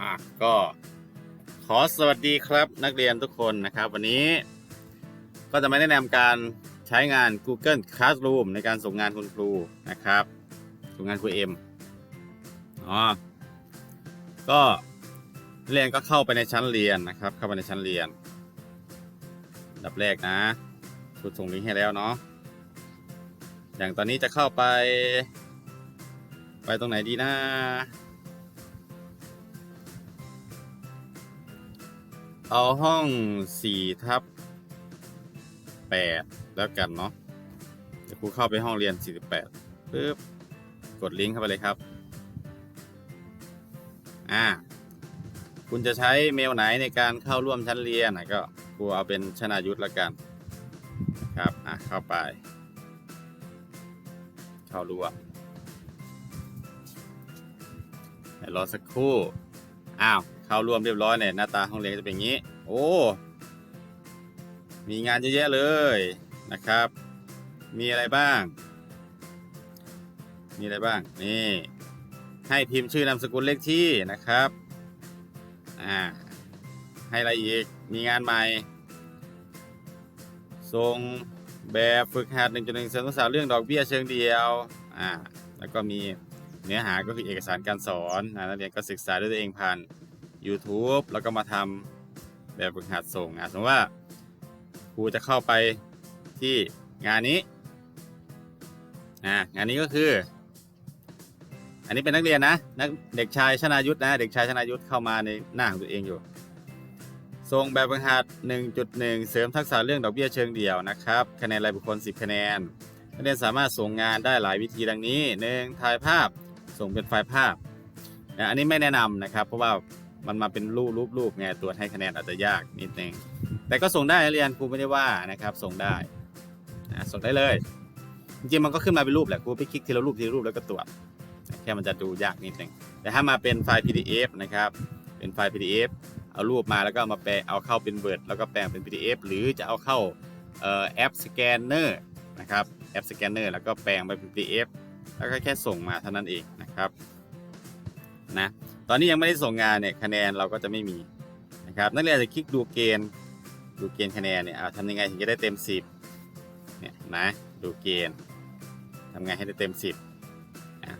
อะก็ขอสวัสดีครับนักเรียนทุกคนนะครับ วันนี้ก็จะมาแนะนำการใช้งาน Google Classroom ในการส่งงานคุณครูนะครับส่งงานครูเอ็มอ๋อก็นักเรียนก็เข้าไปในชั้นเรียนนะครับ เข้าไปในชั้นเรียนอันดับแรกนะครูส่งลิงก์ให้แล้วเนาะอย่างตอนนี้จะเข้าไป ไปตรงไหนดีนะ เอาห้อง4ทับ8แล้วกันเนาะเดี๋ยวครูเข้าไปห้องเรียน48ปึ๊บกดลิงก์เข้าไปเลยครับ อ่า คุณจะใช้เมลไหนในการเข้าร่วมชั้นเรียนนะก็ครูเอาเป็นชนายุทธแล้วกันนะครับ อะ เข้าไป เข้าร่วมเดี๋ยวรอสักครู่ อ้าว เข้าร่วมเรียบร้อยเนี่ยหน้าตาห้องเรียนจะเป็นอย่างนี้ โอ้ มีงานเยอะแยะเลยนะครับ มีอะไรบ้าง มีอะไรบ้าง นี่ ให้พิมพ์ชื่อนามสกุลเลขที่นะครับ อ่า ให้อะไรอีก มีงานใหม่ส่งแบบฝึกหัด1.1เสริมทักษะเรื่องดอกเบี้ยเชิงเดียว อ่า แล้วก็มีเนื้อหาก็คือเอกสารการสอนนักเรียนก็ศึกษาด้วยตัวเองผ่าน YouTube แล้วก็มาทำแบบฝึกหัดส่งอะสมมติว่าครูจะเข้าไปที่งานนี้อ่างานนี้ก็คือ อันนี้เป็นนักเรียนนะนักเด็กชายชนายุทธนะ เด็กชายชนายุทธเข้ามาในหน้าของตัวเองอยู่ส่งแบบฝึกหัด 1.1 เสริมทักษะเรื่องดอกเบี้ยเชิงเดี่ยวนะครับคะแนนรายบุคคล 10 คะแนนนักเรียนสามารถส่งงานได้หลายวิธีดังนี้ 1. ถ่ายภาพส่งเป็นไฟล์ภาพอันนี้ไม่แนะนำนะครับ เพราะว่า มันมาเป็นรูปรูปรูปไงตรวจให้คะแนนอาจจะยากนิดนึงแต่ก็ส่งได้เรียนครูไม่ได้ว่านะครับ ส่งได้นะส่งได้เลย จริงๆมันก็ขึ้นมาเป็นรูปแหละครูไปคลิกทีละรูปทีละรูปแล้วก็ตรวจแค่มันจะดูยากนิดนึงแต่ถ้ามาเป็นไฟล์ PDF นะครับ เป็นไฟล์ PDF เอารูปมาแล้วก็มาแปลเอาเข้าเป็น Word แล้วก็แปลงเป็น PDF หรือจะเอาเข้าแอปสแกนเนอร์นะครับแอปสแกนเนอร์แล้วก็แปลงไปเป็น PDF แล้วก็แค่ส่งมาเท่านั้นเองนะครับ นะตอนนี้ยังไม่ได้ส่งงานเนี่ยคะแนนเราก็จะไม่มีนะครับนักเรียนจะคลิกดูเกณฑ์ดูเกณฑ์คะแนนเนี่ยเอาทำยังไงถึงจะได้เต็ม 10เนี่ยนะดูเกณฑ์ทำไงให้ได้เต็ม 10นะ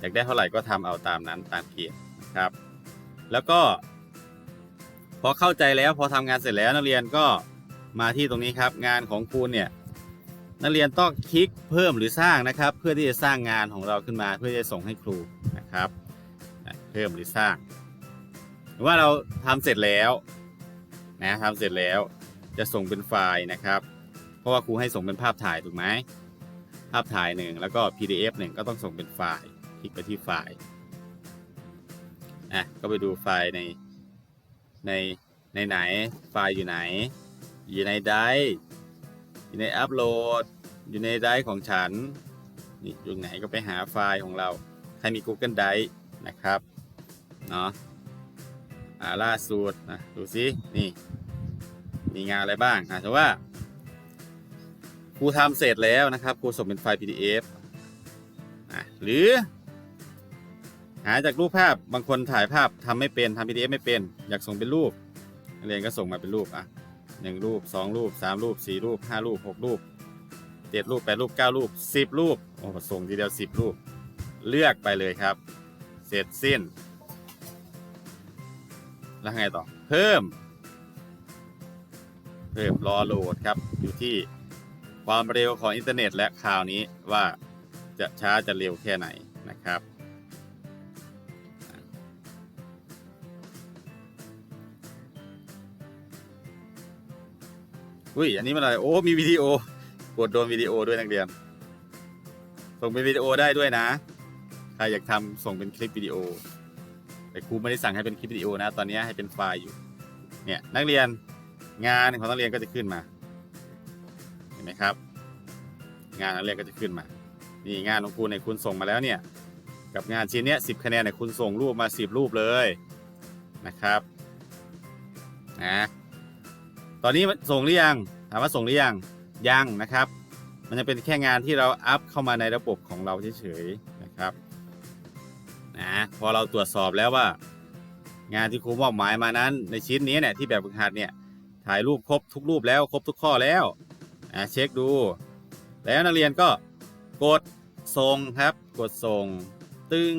อยากได้เท่าไหร่ก็ทำเอาตามนั้นตามเกณฑ์นะครับ แล้วก็พอเข้าใจแล้วพอทำงานเสร็จแล้วนักเรียนก็มาที่ตรงนี้ครับ งานของคุณเนี่ยนักเรียนต้องคลิกเพิ่มหรือสร้างนะครับ เพื่อที่จะสร้างงานของเราขึ้นมาเพื่อจะส่งให้ครูนะครับ เพิ่มหรือสร้าง หรือว่าเราทำเสร็จแล้วนะทำเสร็จแล้วจะส่งเป็นไฟล์นะครับ เพราะว่าครูให้ส่งเป็นภาพถ่ายถูกไหมภาพถ่ายหนึ่งแล้วก็ PDF หนึ่งก็ต้องส่งเป็นไฟล์คลิกไปที่ไฟล์อะก็ไปดูไฟล์ในในในไหนไฟล์อยู่ไหน อยู่ในไดร์อยู่ในอัปโหลด อยู่ในไดร์ของฉันนี่อยู่ไหนก็ไปหาไฟล์ของเรา ใครมี Google Drive นะครับ เนาะอ่าล่าสุดนะดูซินี่ มีงานอะไรบ้างอ่าถือว่าครูทำเสร็จแล้วนะครับครูส่งเป็นไฟล์ PDF อะหรือ หาจากรูปภาพบางคนถ่ายภาพทำไม่เป็นทำ PDF ไม่เป็น อยากส่งเป็นรูปเรียนก็ส่งมาเป็นรูปอะหนึ่งรูปสองรูปสามรูปสี่รูปห้ารูปหกรูปเจ็ดรูปแปดรูปเก้ารูปสิบรูปโอ้ส่งทีเดียวสิบรูป เลือกไปเลยครับ เสร็จสิ้น แล้วไงต่อ เพิ่ม เพิ่มรอโหลดครับ อยู่ที่ความเร็วของอินเทอร์เน็ต และคราวนี้ว่าจะช้าจะเร็วแค่ไหนนะครับ อุ้ย อันนี้มันอะไร โอ้ มีวิดีโอ กดโดนวิดีโอด้วยนักเรียน ส่งเป็นวิดีโอได้ด้วยนะ ใครอยากทำส่งเป็นคลิปวิดีโอ แต่ครูไม่ได้สั่งให้เป็นคลิปวิดีโอนะ ตอนนี้ให้เป็นไฟล์อยู่ เนี่ยนักเรียนงานของนักเรียนก็จะขึ้นมา เห็นไหมครับ งานนักเรียนก็จะขึ้นมา นี่งานของคุณเนี่ยคุณส่งมาแล้วเนี่ย กับงานชิ้นเนี้ยสิบคะแนนเนี่ยคุณส่งรูปมาสิบรูปเลยนะครับ นะ ตอนนี้ส่งหรือยัง ถามว่าส่งหรือยัง ยังนะครับ มันจะเป็นแค่งานที่เราอัพเข้ามาในระบบของเราเฉยๆนะครับ นะพอเราตรวจสอบแล้วว่า งานที่ครูมอบหมายมานั้น ในชิ้นนี้เนี่ยที่แบบฝึกหัดเนี่ยถ่ายรูปครบทุกรูปแล้วครบทุกข้อแล้วอ่าเช็คดู แล้วนักเรียนก็กดส่งครับ กดส่งตึ้ง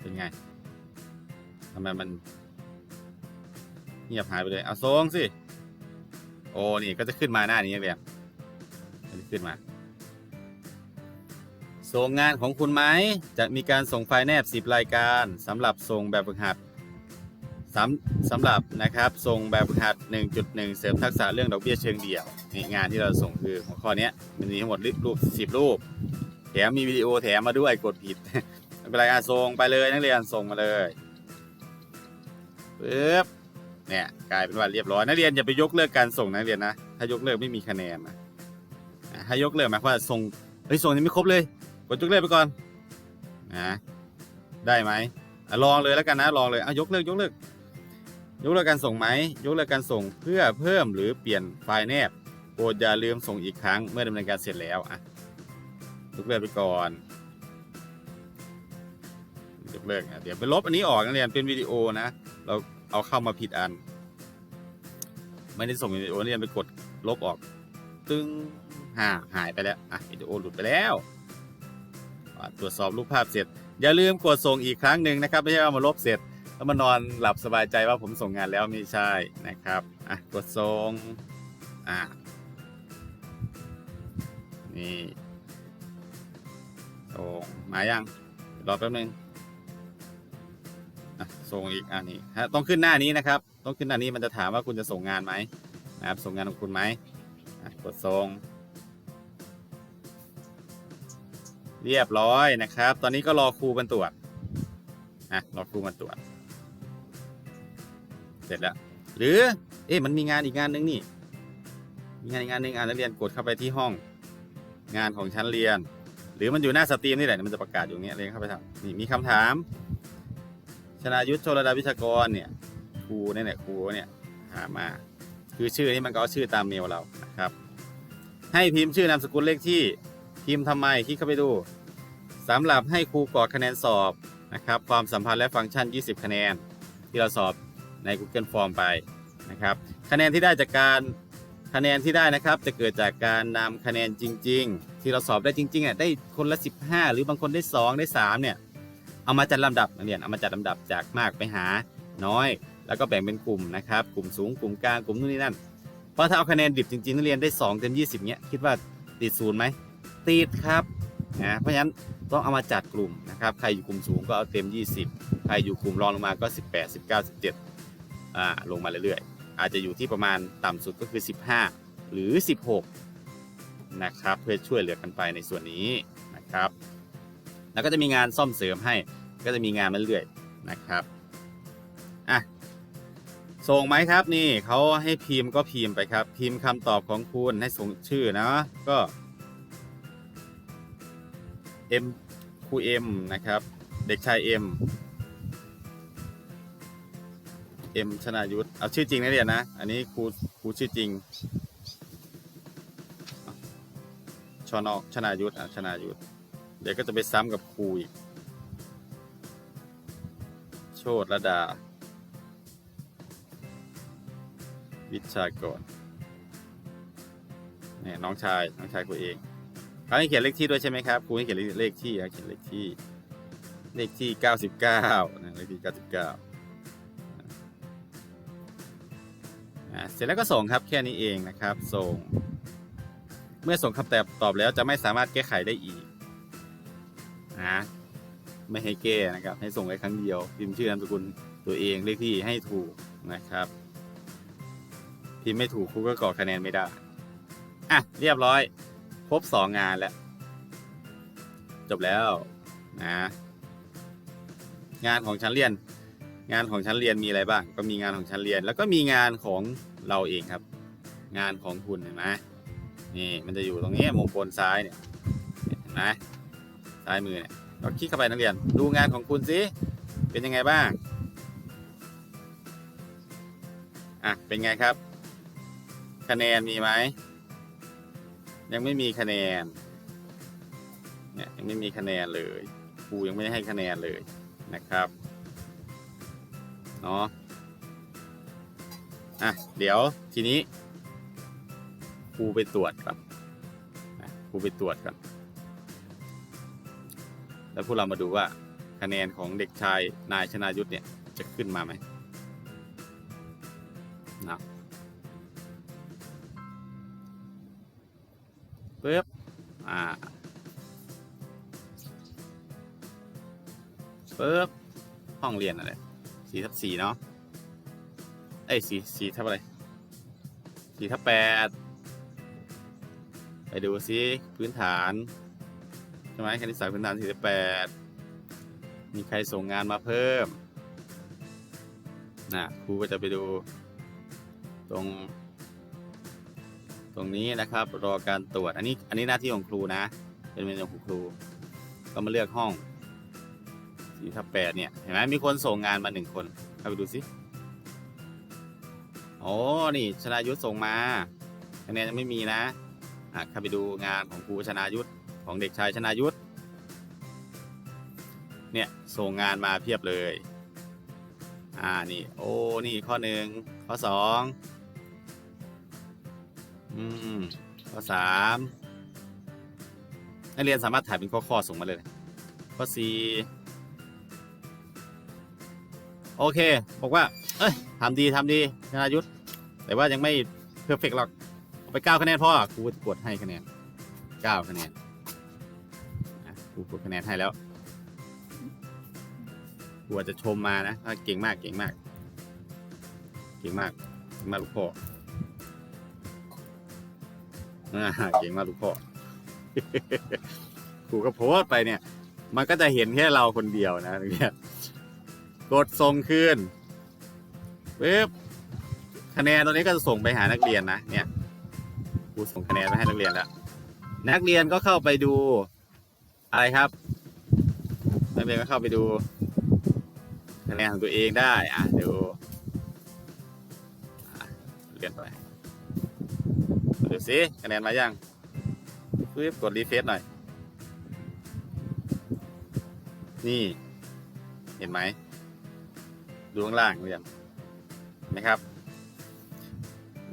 เป็นไงทำไมมันเงียบหายไปเลยเอาส่งสิโอ้นี่ก็จะขึ้นมาหน้านี้นักเรียน ขึ้นมา ส่งงานของคุณไหมจะมีการส่งไฟล์แนบ 10 รายการสำหรับส่งแบบฝึกหัดสำสำหรับนะครับส่งแบบฝึกหัด 1.1 เสริมทักษะเรื่องดอกเบี้ยเชิงเดี่ยวนี่งานที่เราส่งคือหัวข้อนี้มันมีทั้งหมดรูป 10 รูป แถมมีวิดีโอแถมมาด้วยกดผิดไม่เป็นไรอะส่งไปเลยนักเรียนส่งมาเลยปึ๊บเนี่ยกลายเป็นว่าเรียบร้อยนักเรียนอย่าไปยกเลิกการส่งนะนักเรียนนะ ถ้ายกเลิกไม่มีคะแนนนะ อะถ้ยกเลิกหมายความว่าส่งเฮ้ยส่งยังไม่ครบเลยกดยกเลิกไปก่อนนะได้ไหมอลองเลยแล้วกันนะลองเลยอะยกเลิกยกเลิกยกเลิกการส่งไหมยกเลิกการส่งเพื่อเพิ่มหรือเปลี่ยนไฟล์แนบโปรดอย่าลืมส่งอีกครั้งเมื่อดำเนินการเสร็จแล้วอะยกเลิกไปก่อนยกเลิกอะเดี๋ยวไปลบอันนี้ออกนักเรียนเป็นวิดีโอนะ เราเอาเข้ามาผิดอัน ไม่ได้ส่งวิดีโอนักเรียนไปกดลบออก ตึ้ง หาหายไปแล้ว อะวิดีโอหลุดไปแล้วตรวจสอบรูปภาพเสร็จ อย่าลืมกดส่งอีกครั้งหนึ่งนะครับ ไม่ใช่ว่ามาลบเสร็จ แล้วมานอนหลับสบายใจว่าผมส่งงานแล้วไม่ใช่นะครับ อะ กดส่ง อะ นี่ส่งมายัง รอแป๊บนึงอะส่งอีกอะนี่ฮะต้องขึ้นหน้านี้นะครับ ต้องขึ้นหน้านี้มันจะถามว่าคุณจะส่งงานไหมนะครับ ส่งงานของคุณไหมอะกดส่ง เรียบร้อยนะครับ ตอนนี้ก็รอครูมาตรวจอะรอครูมาตรวจ เสร็จแล้ว หรือ เอ๊ะมันมีงานอีกงานหนึ่งนี่ มีงานอีกงานหนึ่งอ่านนักเรียนกดเข้าไปที่ห้อง งานของชั้นเรียน หรือมันอยู่หน้าสตรีมนี่แหละ มันจะประกาศอยู่เงี้ยเรียนเข้าไปทำนี่มีคำถาม ชนายุทธโชลดาวิชากรเนี่ยครูเนี่ยครูเนี่ยหามา คือชื่อนี้มันก็เอาชื่อตามเมลเรานะครับ ให้พิมพ์ชื่อนามสกุลเลขที่ พิมพ์ทำไมคลิกเข้าไปดูสำหรับให้ครูกรอกคะแนนสอบนะครับความสัมพันธ์และฟังก์ชัน 20 คะแนน ที่เราสอบใน Google Form ไปนะครับคะแนนที่ได้จากการคะแนนที่ได้นะครับ จะเกิดจากการนำคะแนนจริง ๆ ที่เราสอบได้จริงๆอะได้คนละ 15 หรือบางคนได้ 2 ได้ 3 เนี่ย เอามาจัดลำดับนักเรียนเอามาจัดลำดับจากมากไปหาน้อย แล้วก็แบ่งเป็นกลุ่มนะครับ กลุ่มสูงกลุ่มกลางกลุ่มนู่นนี่นั่นเพราะถ้าเอาคะแนนดิบจริงๆนักเรียนได้2เต็ม20เนี้ยคิดว่าติดศูนย์ไหม ติดครับนะเพราะฉะนั้นต้องเอามาจัดกลุ่มนะครับ ใครอยู่กลุ่มสูงก็เอาเต็ม 20 ใครอยู่กลุ่มรองลงมาก็ 18 19 17อ่าลงมาเรื่อยๆ อาจจะอยู่ที่ประมาณต่ำสุดก็คือ 15 หรือ 16 นะครับ เพื่อช่วยเหลือกันไปในส่วนนี้นะครับ แล้วก็จะมีงานซ่อมเสริมให้ ก็จะมีงานมาเรื่อยๆนะครับอะส่งไหมครับนี่เขาให้พิมพ์ก็พิมพ์ไปครับ พิมพ์คำตอบของคุณให้ส่งชื่อนะก็ M ครู M นะครับ เด็กชาย M M ชนายุทธเอาชื่อจริงนะเรียนนะ อันนี้ครูครูชื่อจริงชอนอกชนายุทธอะชนายุทธเดี๋ยวก็จะไปซ้ำกับครูอีก โชตระดา วิชากรเนี่ยน้องชาย น้องชายครูเอง เขาให้เขียนเลขที่ด้วยใช่ไหมครับครูให้เขียนเลขที่เขียนเลขที่เลขที่เก้าสิบเก้านะเลขที่เก้าสิบเก้าเสร็จแล้วก็ส่งครับแค่นี้เองนะครับ ส่ง เมื่อส่งคำตอบตอบแล้วจะไม่สามารถแก้ไขได้อีกนะไม่ให้แก้นะครับ ให้ส่งไว้ครั้งเดียวพิมพ์ชื่อนามสกุลตัวเองเลขที่ให้ถูกนะครับพิมพ์ไม่ถูกครูก็กรอกคะแนนไม่ได้อะเรียบร้อย ครบสองงานแล้ว จบแล้วนะงานของชั้นเรียน งานของชั้นเรียนมีอะไรบ้าง ก็มีงานของชั้นเรียน แล้วก็มีงานของเราเองครับ งานของคุณเห็นไหมนี่มันจะอยู่ตรงนี้มุมบนซ้ายเนี่ยเห็นไหมซ้ายมือเนี่ยเราคลิกเข้าไปนักเรียน ดูงานของคุณสิเป็นยังไงบ้างอะเป็นไงครับ คะแนนมีไหม ยังไม่มีคะแนนเนี่ยยังไม่มีคะแนนเลยครูยังไม่ได้ให้คะแนนเลยนะครับเนาะอะเดี๋ยวทีนี้ครูไปตรวจก่อนครูไปตรวจก่อนแล้วพวกเรามาดูว่าคะแนนของเด็กชายนายชนายุทธเนี่ยจะขึ้นมาไหมนะ อ่าปึ๊บห้องเรียนอะไรสี่ทับสี่เนาะเอ้ยสี่สี่ทับอะไรสี่ทับแปดไปดูซิพื้นฐานใช่ไหมคณิตศาสตร์พื้นฐานสี่ทับแปดมีใครส่งงานมาเพิ่มนะครูก็จะไปดูตรง ตรงนี้นะครับรอการตรวจอันนี้อันนี้หน้าที่ของครูนะ เป็นเมนูของครู ก็มาเลือกห้องสี่ทับแปดเนี่ยเห็นไหมมีคนส่งงานมาหนึ่งคนเข้าไปดูสิโอ้นี่ชนายุทธส่งมาคะแนนยังไม่มีนะอะเข้าไปดูงานของครูชนายุทธของเด็กชายชนายุทธเนี่ยส่งงานมาเพียบเลย อ่านี่โอ้นี่ข้อหนึ่งข้อสอง อืมข้อสามนักเรียนสามารถถ่ายเป็นข้อข้อๆส่งมาเลย ข้อสี่โอเค บอกว่า เอ้ยทำดีทำดีชนายุทธแต่ว่ายังไม่เพอร์เฟกหรอกเอาไปเก้าคะแนนพ่อครูกดให้คะแนนเก้าคะแนนครูกดคะแนนให้แล้วครูจะชมมานะว่าเก่งมากเก่งมาก เก่งมากเก่งมากลูกพ่อ อ่าเก่งมากลูกพ่อครูก็โพสไปเนี่ย มันก็จะเห็นแค่เราคนเดียวนะเนี่ยกดส่งคืนปึ๊บคะแนนตรงนี้ก็จะส่งไปหานักเรียนนะเนี่ยครูส่งคะแนนไปให้นักเรียนแล้วนักเรียนก็เข้าไปดูอะไรครับนักเรียนก็เข้าไปดูคะแนนของตัวเองได้ อะเดี๋ยวเรียนไป สิคะแนนมายังปึ๊บกดรีเฟซหน่อย นี่ เห็นไหม ดูข้างล่างเรียนนะครับ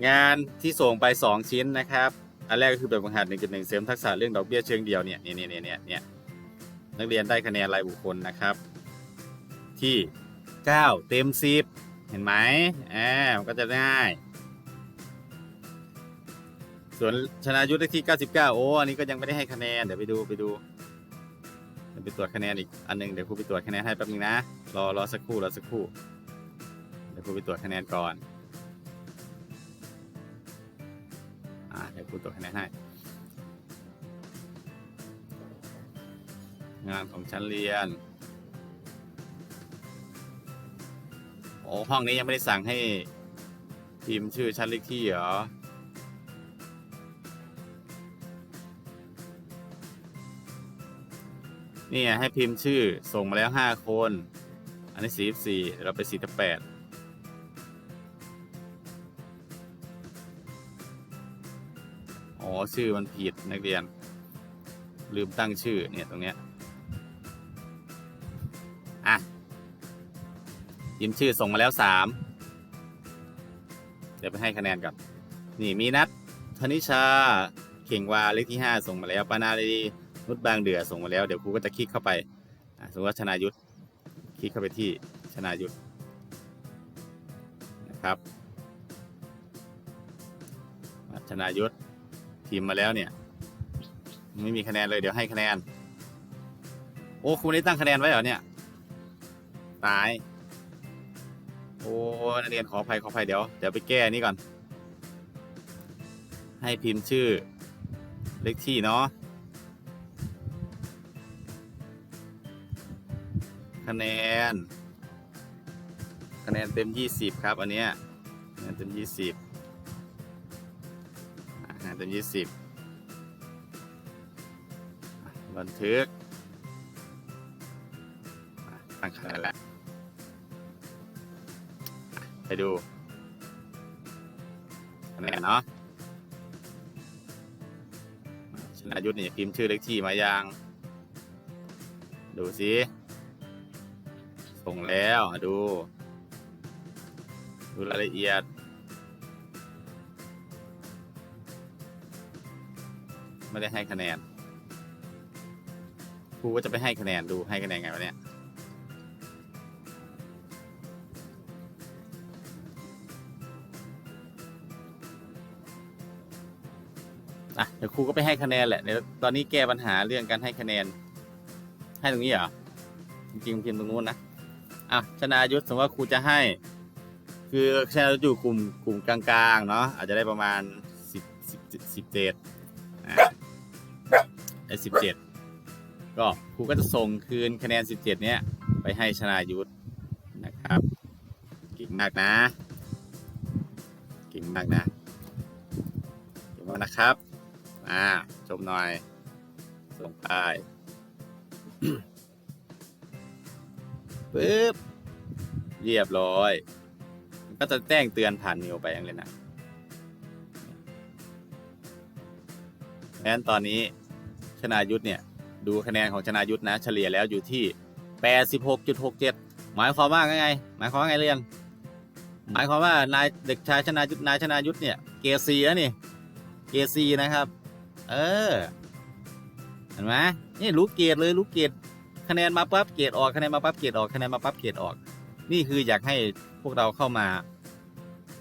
งานที่ส่งไป 2 ชิ้นนะครับ อันแรกก็คือแบบฝึกหัด1.1เสริมทักษะเรื่องดอกเบี้ยเชิงเดียวเนี่ยเนี่ยเนี่ยเนี่ยเนี่ยนักเรียนได้คะแนนรายบุคคลนะครับ ที่ 9 เต็ม 10 เห็นไหมอ่ามันก็จะง่าย ส่วนชนะยุทธได้ที่ 99 โอ้ อันนี้ก็ยังไม่ได้ให้คะแนน เดี๋ยวไปดูไปดูเดี๋ยวไปตรวจคะแนนอีกอันหนึงเดี๋ยวครูไปตรวจคะแนนให้แป๊บนึงนะ รอรอสักครู่รอสักครู่ เดี๋ยวครูไปตรวจคะแนนก่อน อ่าเดี๋ยวครูตรวจคะแนนให้ งานของชั้นเรียน โอ้ห้องนี้ยังไม่ได้สั่งให้พิมพ์ชื่อชั้นเลขที่เหรอ นี่ให้พิมพ์ชื่อส่งมาแล้วห้าคน อันนี้สี่สี่เราไปสี่แปดอ๋อ ชื่อมันผิดนักเรียน ลืมตั้งชื่อเนี่ยตรงเนี้ยอะพิมพ์ชื่อส่งมาแล้วสามเดี๋ยวไปให้คะแนนก่อนนี่มีนัดธนิชา เข่งวาเลขที่ห้าส่งมาแล้วปานาลี นุชบางเดือส่งมาแล้ว เดี๋ยวครูก็จะคลิกเข้าไปสมมติว่าชนายุทธคลิกเข้าไปที่ชนายุทธนะครับชนายุทธพิมพ์มาแล้วเนี่ย ไม่มีคะแนนเลยเดี๋ยวให้คะแนน โอ้ครูได้ตั้งคะแนนไว้เหรอเนี่ยตายโอ้นักเรียนขออภัยขออภัยเดี๋ยวเดี๋ยวไปแก้นี่ก่อน ให้พิมพ์ชื่อเลขที่เนาะ คะแนน คะแนนเต็ม 20 ครับ อันเนี้ยคะแนนเต็ม 20คะแนนเต็ม 20 บันทึกตั้งคะแนนแล้วไปดูคะแนนเนาะชนะยุทธนี่พิมพ์ชื่อเลขที่มายัง ดูสิ ส่งแล้วดู ดูรายละเอียด ไม่ได้ให้คะแนนครูก็จะไปให้คะแนนดูให้คะแนนไงวะเนี่ยอะเดี๋ยวครูก็ไปให้คะแนนแหละเดี๋ยวตอนนี้แก้ปัญหาเรื่องการให้คะแนน ให้ตรงนี้เหรอจริงๆพิมพ์ตรงนู้นนะ อะชนายุทธสมมติว่าครูจะให้ คือชนายุทธอยู่กลุ่มกลุ่มกลางๆเนาะอาจจะได้ประมาณสิบสิบสิบเจ็ดอะได้สิบเจ็ดก็ครูก็จะส่งคืนคะแนนสิบเจ็ดเนี้ยไปให้ชนายุทธนะครับเก่งมากนะเก่งมากนะเก่งมากนะครับอ่าชมหน่อยส่งไป ปึ๊บเรียบร้อย ก็จะแจ้งเตือนผ่านนิวไปอย่างเลยนะงั้นตอนนี้ชนายุทธเนี่ย ดูคะแนนของชนายุทธนะ เฉลี่ยแล้วอยู่ที่ 86.67 หมายความว่าไง หมายความว่าไงเรียน หมายความว่านายเด็กชายชนายุทธนายชนายุทธเนี่ยเกซีแล้วนี่เกซีนะครับ เออ เห็นไหมนี่รู้เกรดเลยรู้เกรด คะแนนมาปั๊บเกรดออกคะแนนมาปั๊บเกรดออกคะแนนมาปั๊บเกรดออก นี่คืออยากให้พวกเราเข้ามา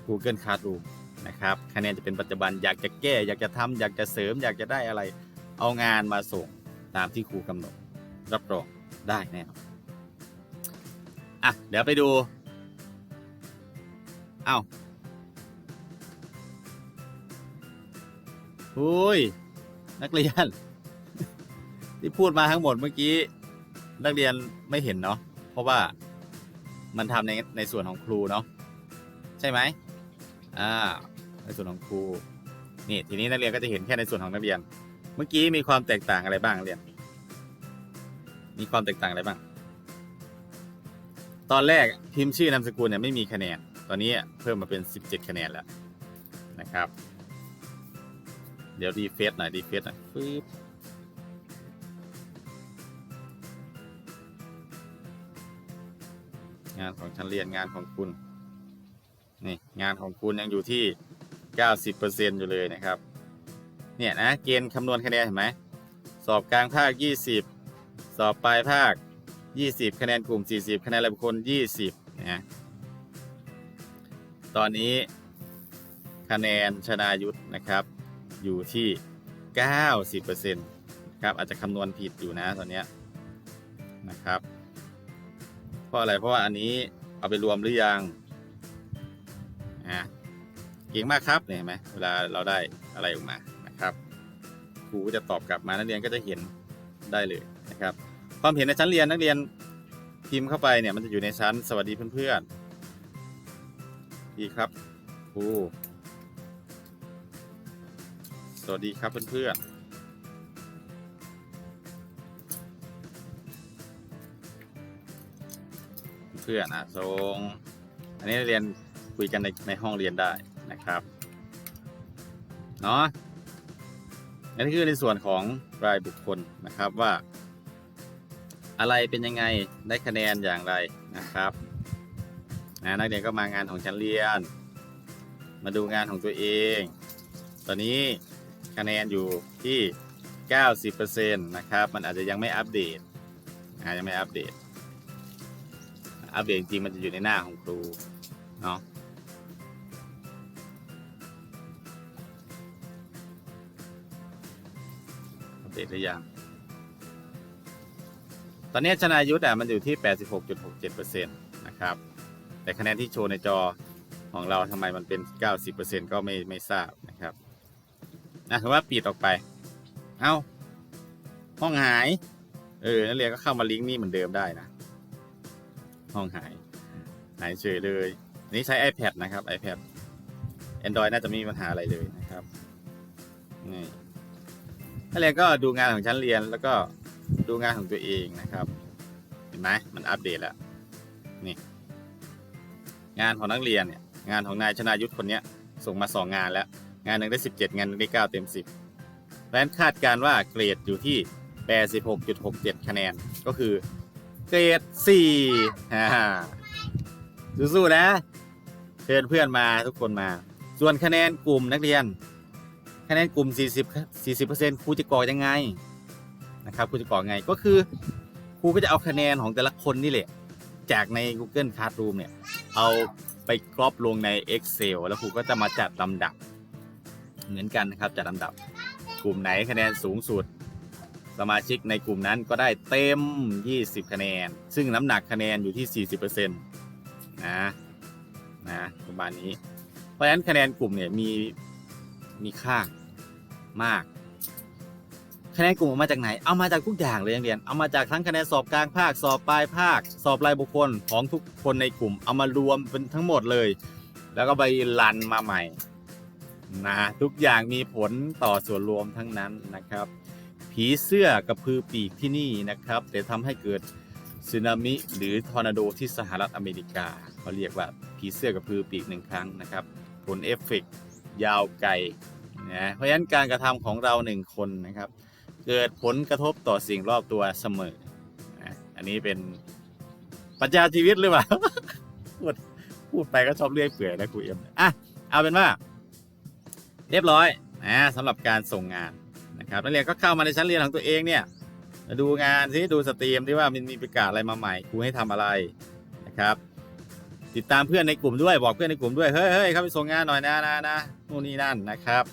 Google Classroom นะครับคะแนนจะเป็นปัจจุบันอยากจะแก้ อยากจะทำอยากจะเสริม อยากจะได้อะไร เอางานมาส่งตามที่ครูกำหนด รับรองได้แน่นอนอะเดี๋ยวไปดูเอ้าหุยนักเรียน ที่พูดมาทั้งหมดเมื่อกี้ นักเรียนไม่เห็นเนาะเพราะว่ามันทำในในส่วนของครูเนาะใช่ไหมอ่าในส่วนของครูนี่ทีนี้นักเรียนก็จะเห็นแค่ในส่วนของนักเรียน เมื่อกี้มีความแตกต่างอะไรบ้างเรียน มีความแตกต่างอะไรบ้าง ตอนแรกพิมพ์ชื่อนามสกุลเนี่ยไม่มีคะแนน ตอนนี้เพิ่มมาเป็น 17 คะแนนแล้วนะครับ เดี๋ยวรีเฟซหน่อยรีเฟซหน่อยปึ๊บ งานของชั้นเรียนงานของคุณนี่งานของคุณยังอยู่ที่ 90%อยู่เลยนะครับ เนี่ยนะเกณฑ์คำนวณคะแนนเห็นไหมสอบกลางภาค 20 สอบปลายภาค 20 คะแนนกลุ่ม 40 คะแนนรายบุคคล 20นะตอนนี้คะแนนชนายุทธนะครับ อยู่ที่ 90%ครับอาจจะคำนวณผิดอยู่นะตอนนี้นะครับ ราะอะไรเพราะว่าอันนี้เอาไปรวมหรือยังอะเก่งมากครับเนี่ยเห็นไหมเวลาเราได้อะไรออกมานะครับครูจะตอบกลับมานักเรียนก็จะเห็นได้เลยนะครับ ความเห็นในชั้นเรียนนักเรียนพิมพ์เข้าไปเนี่ยมันจะอยู่ในชั้นสวัสดีเพื่อนๆดีครับครูสวัสดีครับเพื่อนๆ เพื่อนอะทรงอันนี้เรียนคุยกันในในห้องเรียนได้นะครับเนาะอันนี้คือในส่วนของรายบุคคลนะครับว่า อะไรเป็นยังไงได้คะแนนอย่างไรนะครับนะนักเรียนก็มางานของชั้นเรียน มาดูงานของตัวเอง ตอนนี้คะแนนอยู่ที่ 90%นะครับ มันอาจจะยังไม่อัปเดตยังไม่อัปเดต อัปเดตจริงมันจะอยู่ในหน้าของครูเนาะอัปเดตหรือยังตอนนี้ชนายุทธอะมันอยู่ที่ 86.67%นะครับ แต่คะแนนที่โชว์ในจอของเราทำไมมันเป็น 90%ก็ไม่ไม่ทราบนะครับนะถือว่าปิดออกไป เอา้า ห้องหาย เออ นักเรียนก็เข้ามาลิงก์นี่เหมือนเดิมได้นะ ห้องหาย หายเฉยเลยอันนี้ใช้ iPad นะครับ iPad Android น่าจะไม่มีปัญหาอะไรเลยนะครับนี่นักเรียนก็ดูงานของชั้นเรียนแล้วก็ดูงานของตัวเองนะครับ เห็นไหมมันอัปเดตแล้วนี่งานของนักเรียนเนี่ยงานของนายชนายุทธคนนี้ส่งมาสองงานแล้ว งานหนึ่งได้สิบเจ็ดงานหนึ่งได้เก้าเต็มสิบเพราะฉะนั้นคาดการว่าเกรดอยู่ที่ 86.67 คะแนนก็คือ รด4ฮ่าสู้ๆนะเชิญเพื่อนมาทุกคนมา ส่วนคะแนนกลุ่มนักเรียน คะแนนกลุ่ม 40 40%ครูจะกรอกยังไงนะครับครูจะกรอกไงก็คือครูก็จะเอาคะแนนของแต่ละคนนี่แหละ จากใน Google Classroom เนี่ย เอาไปกรอบลงใน Excel แล้วครูก็จะมาจัดลำดับ เหมือนกันนะครับจัดลำดับ กลุ่มไหนคะแนนสูงสุด สมาชิกในกลุ่มนั้นก็ได้เต็ม 20 คะแนน ซึ่งน้ำหนักคะแนนอยู่ที่ 40%นะนะประมาณนี้ เพราะฉะนั้นคะแนนกลุ่มเนี่ยมีมีค่ามาก คะแนนกลุ่มเอามาจากไหน เอามาจากทุกอย่างเลยนักเรียน เอามาจากทั้งคะแนนสอบกลางภาค สอบปลายภาค สอบรายบุคคลของทุกคนในกลุ่ม เอามารวมเป็นทั้งหมดเลย แล้วก็ไปรันมาใหม่นะทุกอย่างมีผลต่อส่วนรวมทั้งนั้นนะครับ ผีเสื้อกระพือปีกที่นี่นะครับแต่ทำให้เกิดสึนามิหรือทอร์นาโดที่สหรัฐอเมริกาเขาเรียกว่าผีเสื้อกระพือปีกหนึ่งครั้งนะครับผลเอฟเฟกต์ยาวไกลนะเพราะฉะนั้นการกระทำของเราหนึ่งคนนะครับ เกิดผลกระทบต่อสิ่งรอบตัวเสมอนะอันนี้เป็นปรัชญาชีวิตหรือเปล่าพูดพูดไปก็ชอบเรื่อยเปื่อยนะครูเอ็มอะเอาเป็นว่า เรียบร้อยนะสำหรับการส่งงาน นะครับนักเรียนก็เข้ามาในชั้นเรียนของตัวเองเนี่ยมาดูงานที่ดูสตรีมที่ว่ามันมีประกาศอะไรมาใหม่ครูให้ทำอะไรนะครับติดตามเพื่อนในกลุ่มด้วยบอกเพื่อนในกลุ่มด้วยเฮ้ยเฮ้ยเขาไปส่งงานหน่อยนะนะนะนู่นนี่นั่นนะครับ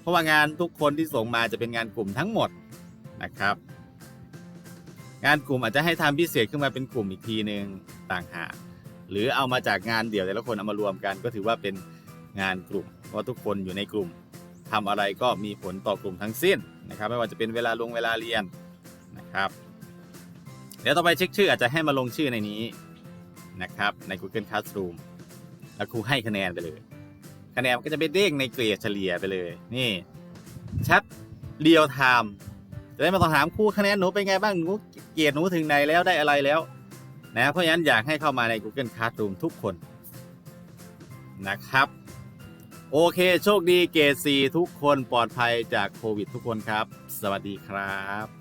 เพราะว่างานทุกคนที่ส่งมาจะเป็นงานกลุ่มทั้งหมดนะครับ งานกลุ่มอาจจะให้ทำพิเศษขึ้นมาเป็นกลุ่มอีกทีหนึ่งต่างหากหรือเอามาจากงานเดี่ยวแต่ละคนเอามารวมกัน ก็ถือว่าเป็นงานกลุ่มเพราะทุกคนอยู่ในกลุ่มทำอะไรก็มีผลต่อกลุ่มทั้งสิ้น นะครับ ไม่ว่าจะเป็นเวลาลงเวลาเรียนนะครับ เดี๋ยวต่อไปเช็คชื่ออาจจะให้มาลงชื่อในนี้นะครับใน Google Classroom แล้วครูให้คะแนนไปเลย คะแนนก็จะเป็นเด้งในเกรดเฉลี่ยไปเลย นี่ชัดเรียลไทม์จะได้มาต้องถามครูคะแนนหนูเป็นไงบ้างหนูเกรดหนูถึงไหนแล้วได้อะไรแล้วนะเพราะฉะนั้นอยากให้เข้ามาใน Google Classroom ทุกคนนะครับ โอเค โชคดีเกรด4ทุกคนปลอดภัยจากโควิดทุกคนครับ สวัสดีครับ